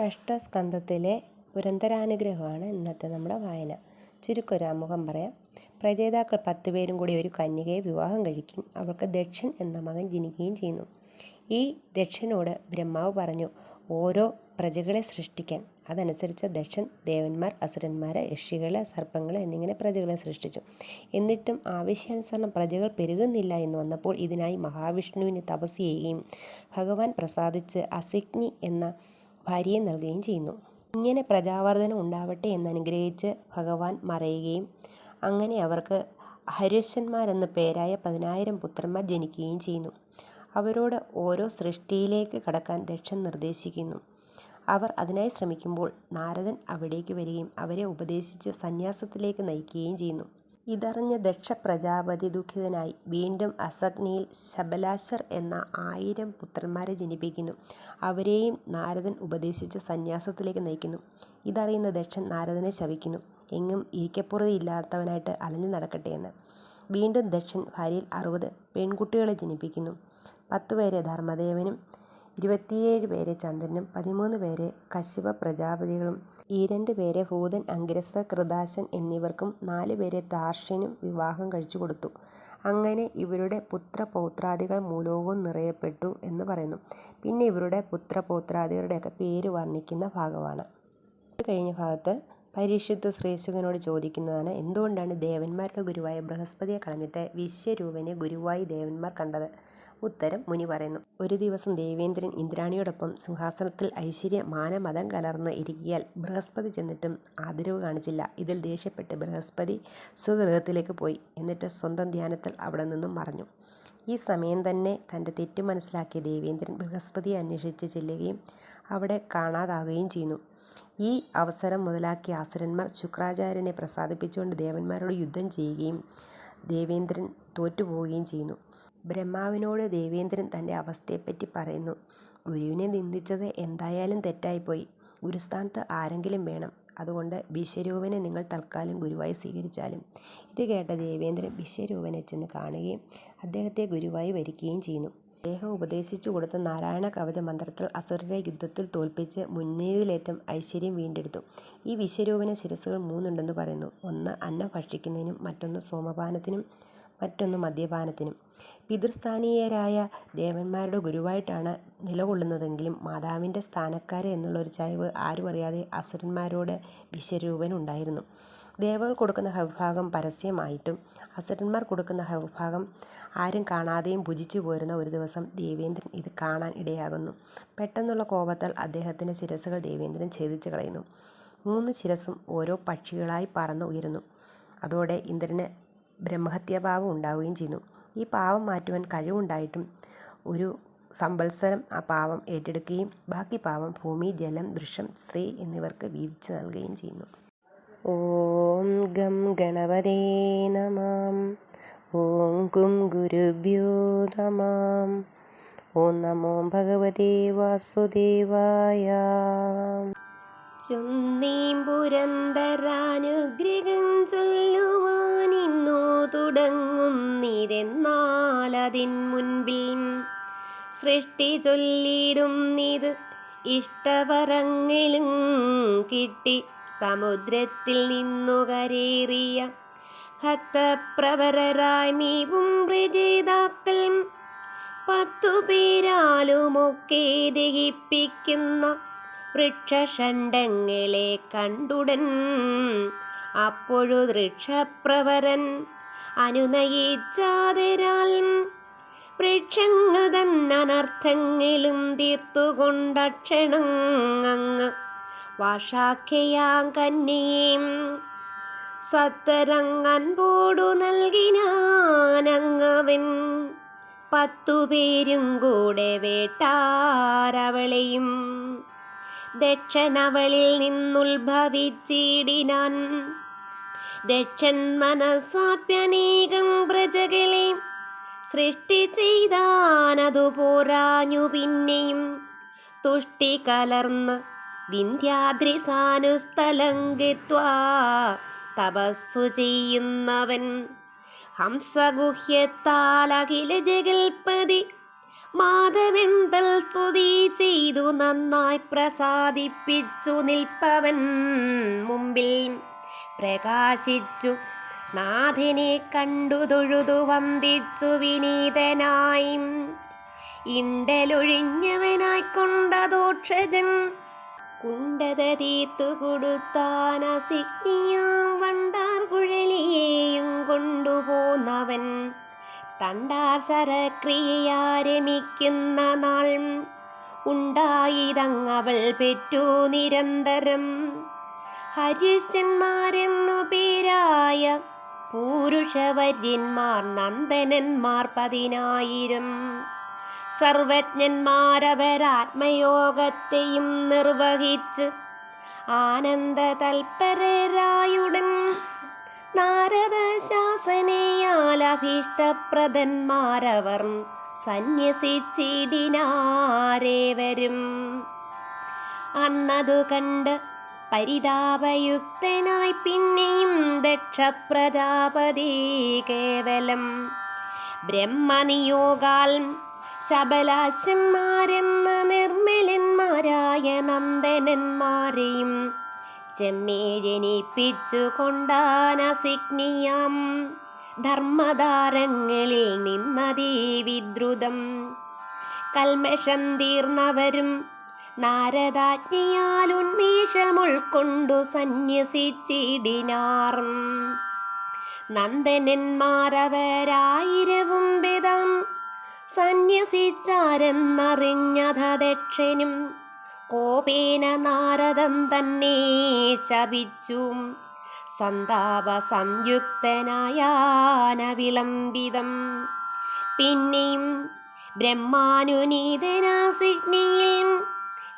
ഷഷ്ഠസ്കന്ധത്തിലെ പുരന്തരാനുഗ്രഹമാണ് ഇന്നത്തെ നമ്മുടെ വായന. ചുരുക്കൊരാമുഖം പറയാം. പ്രജേതാക്കൾ പത്ത് പേരും കൂടി ഒരു കന്യകയെ വിവാഹം കഴിക്കും. അവൾക്ക് ദക്ഷൻ എന്ന മകൻ ജനിക്കുകയും ചെയ്യുന്നു. ഈ ദക്ഷനോട് ബ്രഹ്മാവ് പറഞ്ഞു ഓരോ പ്രജകളെ സൃഷ്ടിക്കാൻ. അതനുസരിച്ച് ദക്ഷൻ ദേവന്മാർ അസുരന്മാരെ യക്ഷികളെ സർപ്പങ്ങളെ എന്നിങ്ങനെ പ്രജകളെ സൃഷ്ടിച്ചു. എന്നിട്ടും ആവശ്യാനുസരണം പ്രജകൾ പെരുകുന്നില്ല എന്ന് വന്നപ്പോൾ ഇതിനായി മഹാവിഷ്ണുവിന് തപസ് ചെയ്യുകയും ഭഗവാൻ പ്രസാദിച്ച് അസിഗ്നി എന്ന ഭാര്യയെ നൽകുകയും ചെയ്യുന്നു. ഇങ്ങനെ പ്രജാവർദ്ധനം ഉണ്ടാവട്ടെ എന്നനുഗ്രഹിച്ച് ഭഗവാൻ മറയുകയും അങ്ങനെ അവർക്ക് ഹര്യശന്മാരെന്ന് പേരായ പതിനായിരം പുത്രന്മാർ ജനിക്കുകയും ചെയ്യുന്നു. അവരോട് ഓരോ സൃഷ്ടിയിലേക്ക് കടക്കാൻ ദക്ഷൻ നിർദ്ദേശിക്കുന്നു. അവർ അതിനായി ശ്രമിക്കുമ്പോൾ നാരദൻ അവിടേക്ക് വരികയും അവരെ ഉപദേശിച്ച് സന്യാസത്തിലേക്ക് നയിക്കുകയും ചെയ്യുന്നു. ഇതറിഞ്ഞ ദക്ഷ പ്രജാപതി ദുഃഖിതനായി. വീണ്ടും അസഗ്നിയിൽ ശബലാശർ എന്ന ആയിരം പുത്രന്മാരെ ജനിപ്പിക്കുന്നു. അവരെയും നാരദൻ ഉപദേശിച്ച് സന്യാസത്തിലേക്ക് നയിക്കുന്നു. ഇതറിയുന്ന ദക്ഷൻ നാരദനെ ശവിക്കുന്നു എങ്ങും ഇരിക്കപ്പുറതിയില്ലാത്തവനായിട്ട് അലഞ്ഞു നടക്കട്ടെ എന്ന്. വീണ്ടും ദക്ഷൻ ഭാര്യയിൽ അറുപത് പെൺകുട്ടികളെ ജനിപ്പിക്കുന്നു. പത്തുപേരെ ധർമ്മദേവനും ഇരുപത്തിയേഴ് പേരെ ചന്ദ്രനും പതിമൂന്ന് പേരെ കശ്യപ പ്രജാപതികളും ഈ രണ്ട് പേരെ ഭൂതൻ അങ്കിരസ കൃദാശൻ എന്നിവർക്കും നാല് പേരെ ദാർഷ്യനും വിവാഹം കഴിച്ചു കൊടുത്തു. അങ്ങനെ ഇവരുടെ പുത്രപൗത്രാദികൾ മൂലവും നിറയപ്പെട്ടു എന്ന് പറയുന്നു. പിന്നെ ഇവരുടെ പുത്രപൗത്രാദികളുടെയൊക്കെ പേര് വർണിക്കുന്ന ഭാഗമാണ്. കഴിഞ്ഞ ഭാഗത്ത് പരീക്ഷിത് ശ്രീശുഖനോട് ചോദിക്കുന്നതാണ് എന്തുകൊണ്ടാണ് ദേവന്മാരുടെ ഗുരുവായ ബൃഹസ്പതിയെ കളഞ്ഞിട്ട് വിശ്വരൂപനെ ഗുരുവായി ദേവന്മാർ കണ്ടത്? ഉത്തരം മുനി പറയുന്നു. ഒരു ദിവസം ദേവേന്ദ്രൻ ഇന്ദ്രാണിയോടൊപ്പം സിംഹാസനത്തിൽ ഐശ്വര്യ മാനമതം കലർന്ന് ഇരിക്കിയാൽ ബൃഹസ്പതി ചെന്നിട്ടും ആദരവ് കാണിച്ചില്ല. ഇതിൽ ദേഷ്യപ്പെട്ട് ബൃഹസ്പതി സ്വഗൃഹത്തിലേക്ക് പോയി. എന്നിട്ട് സ്വന്തം ധ്യാനത്തിൽ അവിടെ നിന്നും മറഞ്ഞു. ഈ സമയം തന്നെ തന്റെ തെറ്റ് മനസ്സിലാക്കിയ ദേവേന്ദ്രൻ ബൃഹസ്പതിയെ അന്വേഷിച്ച് ചെല്ലുകയും അവിടെ കാണാതാകുകയും ചെയ്യുന്നു. ഈ അവസരം മുതലാക്കിയ അസുരന്മാർ ശുക്രാചാര്യനെ പ്രസാദിപ്പിച്ചുകൊണ്ട് ദേവന്മാരോട് യുദ്ധം ചെയ്യുകയും ദേവേന്ദ്രൻ തോറ്റുപോവുകയും ചെയ്യുന്നു. ബ്രഹ്മാവിനോട് ദേവേന്ദ്രൻ തന്റെ അവസ്ഥയെപ്പറ്റി പറയുന്നു. ഗുരുവിനെ നിന്ദിച്ചത് എന്തായാലും തെറ്റായിപ്പോയി. ഗുരുസ്ഥാനത്ത് ആരെങ്കിലും വേണം. അതുകൊണ്ട് വിശ്വരൂപനെ നിങ്ങൾ തൽക്കാലം ഗുരുവായി സ്വീകരിച്ചാലും. ഇത് കേട്ട ദേവേന്ദ്രൻ വിശ്വരൂപനെ ചെന്ന് കാണുകയും അദ്ദേഹത്തെ ഗുരുവായി വരിക്കുകയും ചെയ്യുന്നു. അദ്ദേഹം ഉപദേശിച്ചു കൊടുത്ത നാരായണ കവച മന്ത്രത്തിൽ അസുരരെ യുദ്ധത്തിൽ തോൽപ്പിച്ച് മുന്നേറിലേറ്റം ഐശ്വര്യം വീണ്ടെടുത്തു. ഈ വിശ്വരൂപന ശിരസുകൾ മൂന്നുണ്ടെന്ന് പറയുന്നു. ഒന്ന് അന്നം ഭക്ഷിക്കുന്നതിനും മറ്റൊന്ന് സോമപാനത്തിനും മറ്റൊന്ന് മദ്യപാനത്തിനും. പിതൃസ്ഥാനീയരായ ദേവന്മാരുടെ ഗുരുവായിട്ടാണ് നിലകൊള്ളുന്നതെങ്കിലും മാതാവിന്റെ സ്ഥാനക്കാരെ എന്നുള്ളൊരു ചായ്വ് ആരും അറിയാതെ അസുരന്മാരോട് വിശ്വരൂപൻ ഉണ്ടായിരുന്നു. ദേവകൾ കൊടുക്കുന്ന ഹവിഭാഗം പരസ്യമായിട്ടും അസുരന്മാർ കൊടുക്കുന്ന ഹവിഭാഗം ആരും കാണാതെയും ഭുജിച്ചു പോരുന്ന ഒരു ദിവസം ദേവേന്ദ്രൻ ഇത് കാണാൻ ഇടയാകുന്നു. പെട്ടെന്നുള്ള കോപത്താൽ അദ്ദേഹത്തിന്റെ ശിരസുകൾ ദേവേന്ദ്രൻ ഛേദിച്ചു കളയുന്നു. മൂന്ന് ശിരസും ഓരോ പക്ഷികളായി പറന്ന് ഉയരുന്നു. അതോടെ ഇന്ദ്രന് ബ്രഹ്മഹത്യാഭാവം ഉണ്ടാവുകയും ചെയ്യുന്നു. ഈ പാവം മാറ്റുവാൻ കഴിവുണ്ടായിട്ടും ഒരു സമ്പത്സരം ആ പാവം ഏറ്റെടുക്കുകയും ബാക്കി പാവം ഭൂമി ജലം വൃക്ഷം സ്ത്രീ എന്നിവർക്ക് വീതിച്ചു നൽകുകയും ചെയ്യുന്നു. ഓം ഗം ഗണപതേ നമാം. ഓം കും ഗുരുഭ്യോ നമാം. ഓം നമോ ഭഗവതേ വാസുദേവായ. ചൊന്നീം പുരന്തരാനുഗ്രഹം ചൊല്ലുവാൻ ചൊല്ലുവാനിന്നു തുടങ്ങുന്നിരെന്നാലതിൻ മുൻപിൽ. സൃഷ്ടി ചൊല്ലിടും ചൊല്ലിടുന്നിത് ഇഷ്ടവരങ്ങളും കിട്ടി സമുദ്രത്തിൽ നിന്നു കരേറിയ ഭക്തപ്രവരരായി മീവും രചയിതാക്കൾ പത്തു പേരാലുമൊക്കെ ദഹിപ്പിക്കുന്ന വൃക്ഷണ്ടങ്ങളെ കണ്ടുടൻ. അപ്പോഴു വൃക്ഷപ്രവരൻ അനുനയിച്ചാതരാൽ വൃക്ഷങ്ങൾ തന്നനർത്ഥങ്ങളും തീർത്തുകൊണ്ടക്ഷണം അങ്ങ് വാഷാഖ്യയാം കന്യയും സത്തരങ്ങൻപോടു നൽകിനാനങ്ങവൻ പത്തുപേരും കൂടെ വേട്ടാരവളെയും. ദക്ഷനവളിൽ നിന്നുത്ഭവിച്ചിടിനാൻ. ദക്ഷൻ മനസാപ്യനേകം പ്രജകളെ സൃഷ്ടി ചെയ്താനതു പോരാഞ്ഞു പിന്നെയും. തുഷ്ടി കലർന്ന് വിന്ധ്യാദ്രിസാനുസ്ഥലങ്കിത്വാ തപസ്സു ചെയ്യുന്നവൻ ഹംസഗുഹ്യത്താൽ അഖില ജഗൽപതി. മാധവെന്തൽ സ്തുതി ചെയ്തു നന്നായി പ്രസാദിപ്പിച്ചു നിൽപ്പവൻ മുമ്പിൽ. പ്രകാശിച്ചു നാഥനെ കണ്ടു തൊഴുതു വന്ദിച്ചു വിനീതനായി. ഇണ്ടലൊഴിഞ്ഞവനായിക്കൊണ്ട ദോക്ഷജൻ കുണ്ടത തീർത്തു സിഗ്നിയാം വണ്ടാർ കുഴലിയെയും കൊണ്ടുപോന്നവൻ. തണ്ടാർ സരക്രിയയാരമിക്കുന്ന നാൾ ഉണ്ടായിതങ്ങവൾ പെറ്റു നിരന്തരം. ഹരിശന്മാരെന്നു പേരായ പൂരുഷവര്യന്മാർ നന്ദനന്മാർ പതിനായിരം. സർവജ്ഞന്മാരവരാത്മയോഗത്തെയും നിർവഹിച്ച് ആനന്ദ തൽപരരായുടൻ നാരദ ശാസനയാൽ അഭീഷ്ടപ്രദന്മാരവർ സന്യസിച്ചിടിനാരേവരും. അന്നതു കണ്ട് പരിതാപയുക്തനായി പിന്നെയും ദക്ഷപ്രജാപതി കേവലം ബ്രഹ്മനിയോഗാൽ ശബലാശന്മാരെന്ന നിർമ്മലന്മാരായ നന്ദനന്മാരെയും ചെമ്മേ ജനിപ്പിച്ചു കൊണ്ടാനസിഗ്നിയാം. ധർമ്മതാരങ്ങളിൽ നിന്നതീ വിദ്രുതം. കൽമഷം തീർന്നവരും നാരദാജ്ഞയാൽ ഉന്മേഷമുൾക്കൊണ്ടു സന്യസിച്ചിടിനാർ നന്ദനന്മാരവരായിരവും വിധം സന്യസിച്ചാരെന്നറിഞ്ഞത ദക്ഷനും കോപേന നാരദം തന്നെ ശപിച്ചു സന്താപ സംയുക്തനായാന വിളംബിതം പിന്നെയും ബ്രഹ്മാനുനീതനാസിഗ്നിയിൽ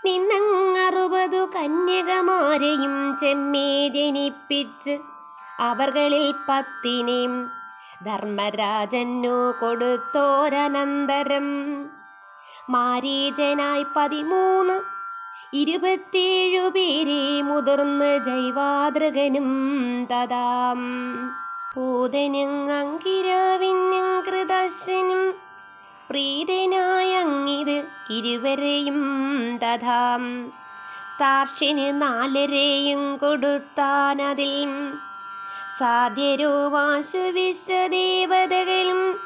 നിന്നങ്ങറുപതു കന്യകമാരെയും ചെമ്മേ ജനിപ്പിച്ച് അവർകളിൽ പത്തിനെയും ധർമ്മരാജനു കൊടുത്തോരനന്തരം. മാരീജനായി പതിമൂന്ന് ഇരുപത്തിയേഴു പേരെ മുതിർന്ന് ജൈവാതൃകനും തഥാം പൂതനും അങ്കിരാവിനും കൃതശനും പ്രീതനായങ്ങിത് ഇരുവരെയും തഥാം താർഷിന് നാലരെയും കൊടുത്താനതിൽ സാധ്യരൂപാശു വിശ്വദേവതകളും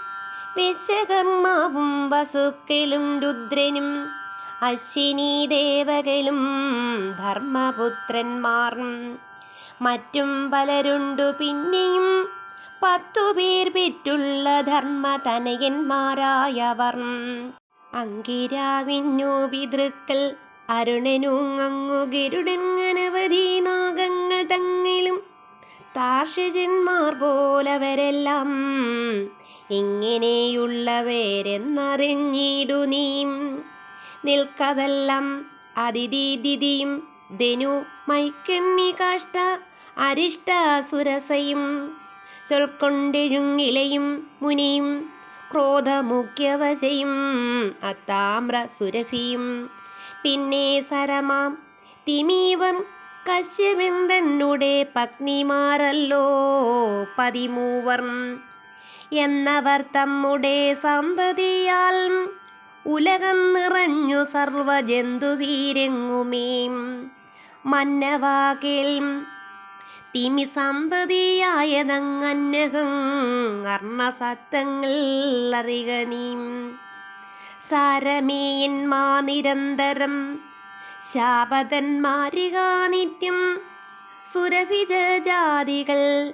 വിശ്വകർമാവും വസുക്കളും രുദ്രനും അശ്വിനി ദേവകളും ധർമ്മപുത്രന്മാർ മറ്റും പലരുണ്ടു പിന്നെയും പത്തു പേർ പെറ്റുള്ള ധർമ്മതനയന്മാരായവർ. അങ്കിരാവിന്നു പിതൃക്കൾ അരുണനും അങ്ങു നാഗങ്ങൾ തങ്ങിലും താർഷജന്മാർ പോലവരെല്ലാം ഇങ്ങനെയുള്ളവരെന്നറിഞ്ഞിടു നീ. നിൽക്കതെല്ലാം അതിഥിതിയും ധനു മൈക്കെണ്ണി കാഷ്ട അരിഷ്ടാസുരസയും ചൊൽക്കൊണ്ടെഴുങ്ങിലയും മുനിയും ക്രോധമുഖ്യവശയും അത്താമ്ര സുരഭിയും പിന്നെ സരമാം തിമീവർ കശ്യപെന്തന്നുടെ പത്നിമാരല്ലോ പതിമൂവർ. എന്നവർ തമ്മുടെ സന്തതിയാൽ ഉലകം നിറഞ്ഞു സർവജന്തുവീരെങ്ങുമേ മന്നവാകേൽ തിമി സന്തതിയായതങ്ങന്നകം അർണസത്തങ്ങൾ അറിക നീ സാരമേയന്മാ നിരന്തരം ശാപതന്മാരിക നിത്യം സുരഭിജാതികൾ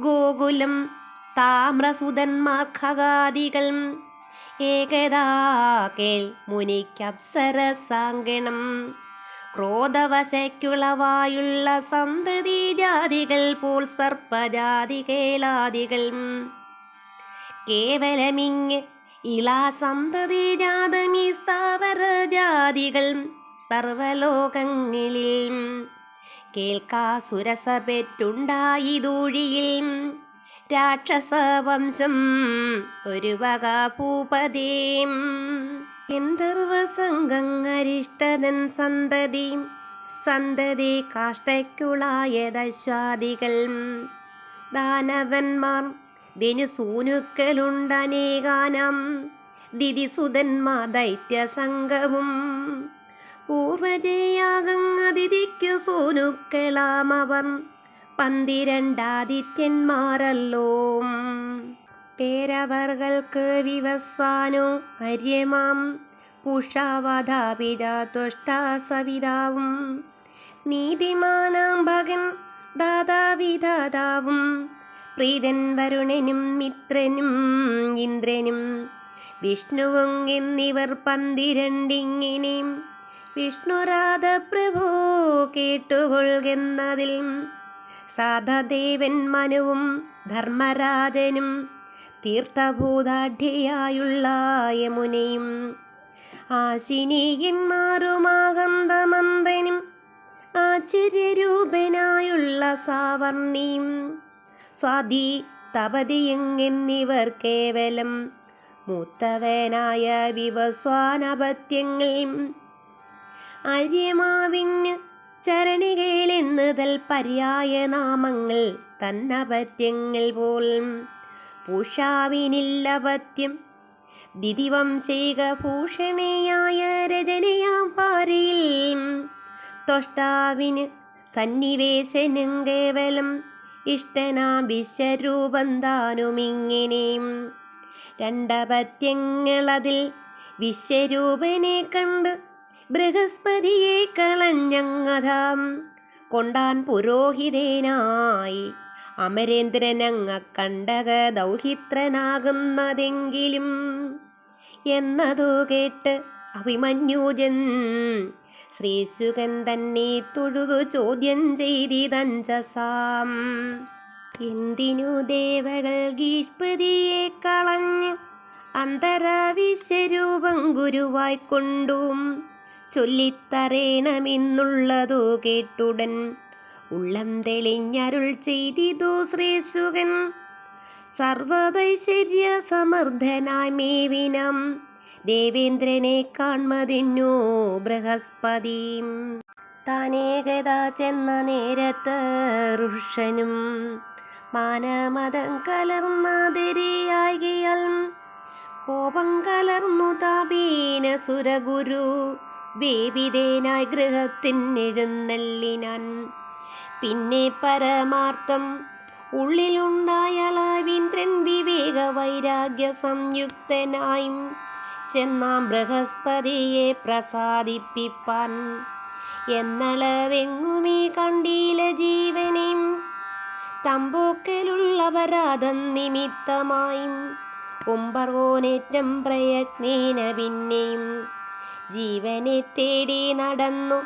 ഗോകുലം താമ്രസുതന്മാർ ഖഗാദികൾ ഏകദാ കേൾ മുനിക്കപ്സരസാങ്കണം. ക്രോധവശയ്ക്കുളവായുള്ള സന്തതി ജാതികൾ പോൽ സർപ്പജാതികേലാദികൾ. കേവലമിങ് ഇളാ സന്തതി ജാതമീ സ്ഥാവര ജാതികൾ സർവലോകങ്ങളിൽ കേൾക്കാസുരസപെറ്റുണ്ടായിതൂഴിയിൽ സുരസ പെറ്റുണ്ടായിതൂഴിയിൽ രാക്ഷസവംശം ഒരു വക ഭൂപതീം. ഗന്ധർവസംഗരിഷ്ടതൻ സന്തതി സന്തതി കാഷ്ടയ്ക്കുളായതശ്വാദികൾ ദാനവന്മാർ ദിനുസൂനുക്കലുണ്ടനേകാനം ദിതിസുതന്മാ ദൈത്യസംഘവും പൂർവജയാകങ്ങതിഥിക്കു സൂനുക്കളാമവർ പന്തിരണ്ടാദിത്യന്മാരല്ലോ. പേരവർകൾക്ക് വിവസാനോ അര്യമാം. ഉഷാവധാപിത തുഷ്ടാ സവിതാവും നീതിമാനാം ഭഗൻ ദാതാവിധാതാവും. പ്രീതൻ വരുണനും മിത്രനും ഇന്ദ്രനും. വിഷ്ണുവും എന്നിവർ പന്തിരണ്ടിങ്ങിനെയും വിഷ്ണുരാധ പ്രഭു കേട്ടുകൊള്ളുന്നതിൽ ശ്രാദ്ധദേവൻ മനുവും ധർമ്മരാജനും തീർത്ഥഭൂതാഢ്യയായുള്ള യമുനയും ആശിനീയന്മാരുമാകന്തമന്ദനും ആശ്ചര്യരൂപനായുള്ള സാവർണിയും സ്വാതി തപതിയെന്നിവർ കേവലം മൂത്തവനായ വിവസ്വാനപത്യങ്ങൾ അര്യമാവിന് ചരണികയിലെന്നതൽ പര്യായ നാമങ്ങൾ തന്നപത്യങ്ങൾ പോൽ. പൂഷാവിനില്ലപത്യം ദിതിവംശിക ഭൂഷണയായ രചനയാം പാരയിൽ. തൊഷ്ടാവിന് സന്നിവേശനും കേവലം ഇഷ്ടനാ വിശ്വരൂപം താനുമിങ്ങനെയും രണ്ടപത്യങ്ങളതിൽ വിശ്വരൂപനെ കണ്ട് ബൃഹസ്പതിയെ കളഞ്ഞങ്ങതാം. കൊണ്ടാൻ പുരോഹിതേനായി അമരേന്ദ്രനങ്ങ കണ്ടക ദൗഹിത്രനാകുന്നതെങ്കിലും എന്നതു കേട്ട് അഭിമന്യുജൻ ശ്രീശുകൻ തന്നെ തൊഴുതു ചോദ്യം ചെയ്തിതഞ്ചസാം എന്തിനു ദേവകൾ ഗീഷ്പതിയെ കളഞ്ഞ് അന്തരവിശ്വരൂപം ഗുരുവായി കൊണ്ടും ചൊല്ലിത്തറേണമെന്നുള്ളതു കേട്ടുടൻ ഉള്ളം തെളിഞ്ഞരുൾ ചെയ്തിതു ശ്രീശുകൻ സർവതൈശ്വര്യ സമർത്ഥനായി മേവിനം ദേവേന്ദ്രനെ കാൺമതിന്നു ബൃഹസ്പതി. താനേകത ചെന്ന നേരത്ത് ഋഷനും മാനമതം കലർന്നതിരിയാകിയാൽ കോപം കലർന്നു താപീന സുരഗുരു വേവിതേനായി ഗൃഹത്തിനെഴുന്നള്ളിനാൻ പിന്നെ പരമാർത്ഥം ഉള്ളിലുണ്ടായ അളവീന്ദ്രൻ വിവേക വൈരാഗ്യ സംയുക്തനായും ചെന്നാം ബൃഹസ്പതിയെ പ്രസാദിപ്പിപ്പാൻ. എന്നളവെങ്ങുമീ കണ്ടീല ജീവനെയും തമ്പോക്കലുള്ള അപരാധം നിമിത്തമായും ഉമ്പർവോനേറ്റം പ്രയത്നേന പിന്നെയും ജീവനെ തേടി നടന്നു.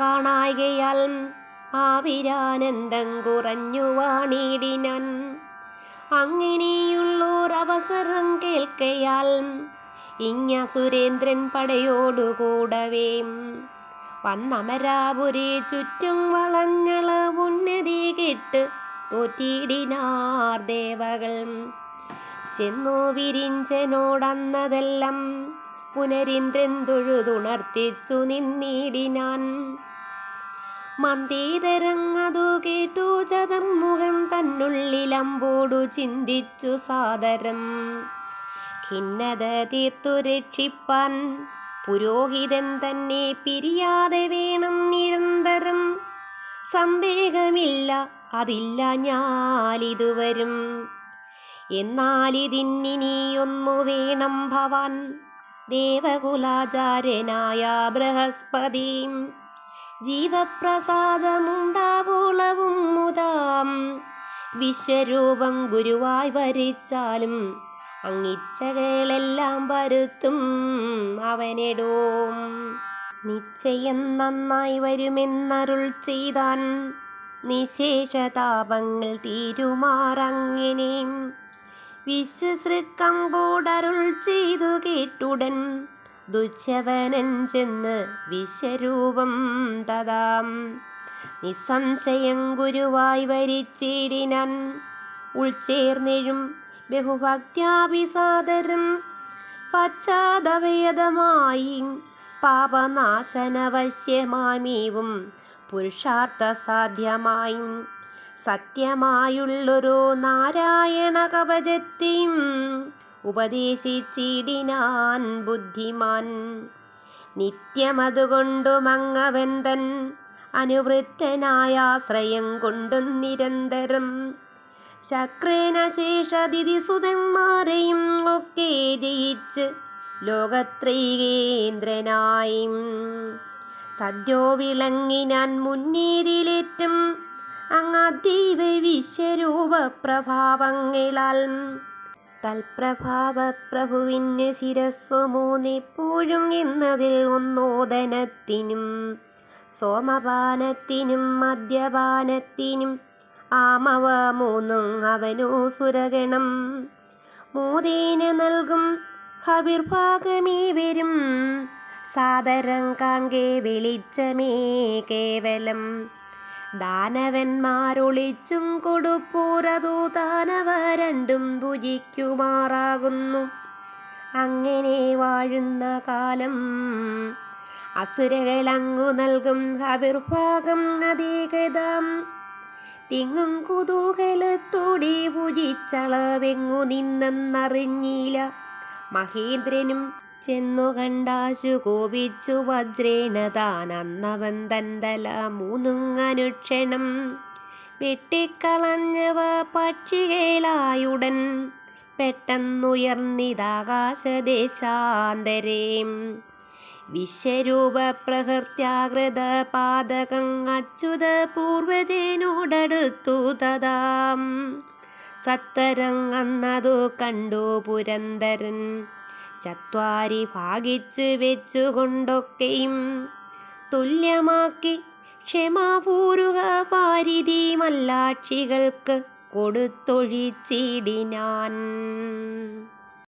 കാണായകയാൽ ആവിരാനന്ദം കുറഞ്ഞു വാണിടിനൻ. അങ്ങനെയുള്ളോരവസരം കേൾക്കയാൽ ഇങ്ങ സുരേന്ദ്രൻ പടയോടുകൂടവേ. വന്നമരാപുരി ചുറ്റും വളഞ്ഞള ഉന്നതി കെട്ട് തോറ്റിടിനാർ ദേവകൾ. ചെന്നു വിരിഞ്ചനോടന്നതെല്ലാം പുനരിന്ദ്രൻ നിന്നീടിനാൻ. മന്ദീതരങ്ങതു കേട്ടു ചതർമുഖം തന്നുള്ളിലമ്പോടു ചിന്തിച്ചു സാദരം. ഖിന്നത തീർത്തു രക്ഷിപ്പാൻ പുരോഹിതൻ തന്നെ പിരിയാതെ വേണം നിരന്തരം. സന്ദേഹമില്ല അതില്ല ഞാലിതുവരും. എന്നാലിതിന്നിനിയൊന്നു വേണം ഭവാൻ. ദേവകുലാചാര്യനായ ബൃഹസ്പതി. ജീവപ്രസാദമുണ്ടാവുളവും മുതാം. വിശ്വരൂപം ഗുരുവായി വരിച്ചാലും അങ്ങിച്ചകളെല്ലാം വരുത്തും അവനിടോം. നിശ്ചയം നന്നായി വരുമെന്നരുൾ ചെയ്താൻ നിശേഷതാപങ്ങൾ തീരുമാറങ്ങനെ. വിശ്വസൃക്കം കൂടരുൾ ചെയ്തു കേട്ടുടൻ ദുച്ഛവനൻ ചെന്ന് വിശ്വരൂപം തഥാം നിസ്സംശയം ഗുരുവായി വരിച്ചിടിനൻ ഉൾച്ചേർന്നെഴും ബഹുഭക്ത്യാഭിസാദരം. പശ്ചാത്തവേദമായി പാപനാശനവശ്യമാമീവും പുരുഷാർത്ഥ സാധ്യമായും സത്യമായുള്ളൊരു നാരായണ കവചത്തെയും ഉപദേശിച്ചിടിനാൻ ബുദ്ധിമാൻ. നിത്യമതുകൊണ്ടു മങ്ങവെന്തൻ തൻ അനുവൃത്തനായ ആശ്രയം കൊണ്ടും നിരന്തരം. ശക്രേന ശേഷതിഥി സുതന്മാരെയും ഒക്കെ ജയിച്ച് ലോകത്രൈകേന്ദ്രനായി. സദ്യോ വിളങ്ങിനാൻ മുന്നേതിലേറ്റം അങ്ങാദൈവ വിശ്വരൂപ പ്രഭാവങ്ങളാൽ. തൽപ്രഭാവ പ്രഭുവിന് ശിരസ്സു മൂന്നിപ്പോഴും എന്നതിൽ ഒന്നോദനത്തിനും സോമപാനത്തിനും മദ്യപാനത്തിനും ആമവ മൂന്നും അവനു സുരഗണം. മൂതേന നൽകും ഹവിർഭാഗമേ വരും സാദരം കാൺകെ വെളിച്ചമേ കേവലം. ദാനവന്മാരൊളിച്ചും കൊടുപ്പൂറതു ദാനവ രണ്ടും ഭുജിക്കുമാറാകുന്നു. അങ്ങനെ വാഴുന്ന കാലം അസുരകളങ്ങു നൽകും ഹവിർഭാഗം അതേകതാം തിങ്ങും കുതൂഹലത്തോടെ ഭുജിച്ചളവെങ്ങു നിന്നെന്നറിഞ്ഞില്ല. മഹേന്ദ്രനും ചെന്നു കണ്ടാശു കോപിച്ചു വജ്രേണ താനന്നവൻ തന്തല മൂന്നുങ്ങനുക്ഷണം. വെട്ടിക്കളഞ്ഞവ പക്ഷികളായുടൻ പെട്ടെന്നുയർന്നിതാകാശദേശാന്തരേം. വിശ്വരൂപ പ്രകൃത്യാകൃത പാതകം അച്യുത പൂർവതേനോടടുത്തു തഥാം സത്തരങ്ങന്നതു കണ്ടു പുരന്തരൻ. ചത്വാരി ഭാഗിച്ച് വെച്ചുകൊണ്ടൊക്കെയും തുല്യമാക്കി ക്ഷമാപൂരുക പാരിതി മല്ലാക്ഷികൾക്ക് കൊടുത്തൊഴിച്ചിടിനാൻ.